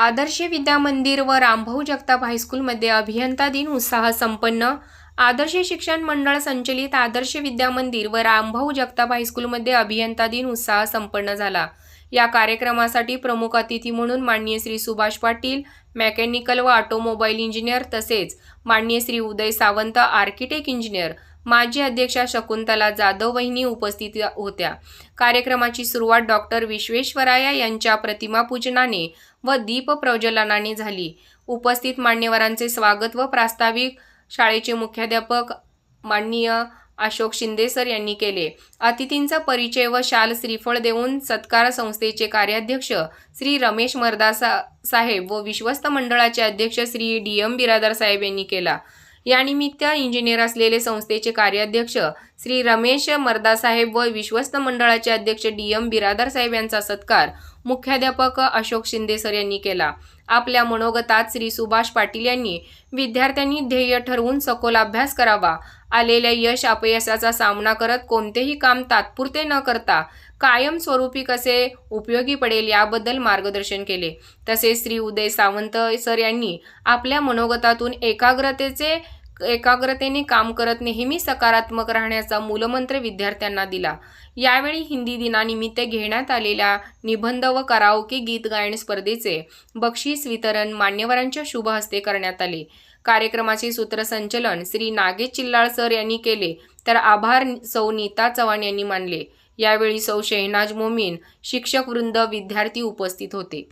आदर्श विद्या मंदिर व रामभाऊ जगताप हायस्कूलमध्ये अभियंता दिन उत्साह संपन्न. आदर्श शिक्षण मंडळ संचलित आदर्श विद्या मंदिर व रामभाऊ जगताप हायस्कूलमध्ये अभियंता दिन उत्साह संपन्न झाला. या कार्यक्रमासाठी प्रमुख अतिथी म्हणून माननीय श्री सुभाष पाटील मेकॅनिकल व ऑटोमोबाईल इंजिनियर तसेच माननीय श्री उदय सावंत आर्किटेक्ट इंजिनियर माजी अध्यक्षा शकुंतला जाधव वहिनी उपस्थित होत्या. कार्यक्रमाची सुरुवात डॉक्टर विश्वेश्वराया यांच्या प्रतिमा पूजनाने व दीप प्रज्वलनाने झाली. उपस्थित मान्यवरांचे स्वागत व प्रास्ताविक शाळेचे मुख्याध्यापक माननीय अशोक शिंदे सर यांनी केले. अतिथींचा परिचय व शाल श्रीफळ देऊन सत्कार संस्थेचे कार्याध्यक्ष श्री रमेश मर्दासा साहेब व विश्वस्त मंडळाचे अध्यक्ष श्री डी एम बिरादार साहेब यांनी केला. यानिमित्त इंजिनियर असलेले संस्थेचे कार्याध्यक्ष श्री रमेश मर्दासाहेब व विश्वस्त मंडळाचे अध्यक्ष डी एम बिरादार साहेब यांचा सत्कार मुख्याध्यापक अशोक शिंदे सर यांनी केला. आपल्या मनोगतात श्री सुभाष पाटील यांनी विद्यार्थ्यांनी ध्येय ठरवून सखोल अभ्यास करावा. आलेल्या यश अपयशाचा सामना करत कोणतेही काम तात्पुरते न करता कायमस्वरूपी कसे उपयोगी पडेल याबद्दल मार्गदर्शन केले. तसेच श्री उदय सावंत सर यांनी आपल्या मनोगतातून एकाग्रतेचे एकाग्रतेने काम करत नेहमी सकारात्मक राहण्याचा मूलमंत्र विद्यार्थ्यांना दिला. यावेळी हिंदी दिनानिमित्त घेण्यात आलेल्या निबंध व कराओके गीत गायन स्पर्धेचे बक्षीस वितरण मान्यवरांच्या शुभ हस्ते करण्यात आले. कार्यक्रमाचे सूत्रसंचलन श्री नागेश चिल्लाळ सर यांनी केले तर आभार सौ नीता चव्हाण यांनी मानले. यावेळी सौ शेहनाज मोमीन शिक्षक वृंद विद्यार्थी उपस्थित होते.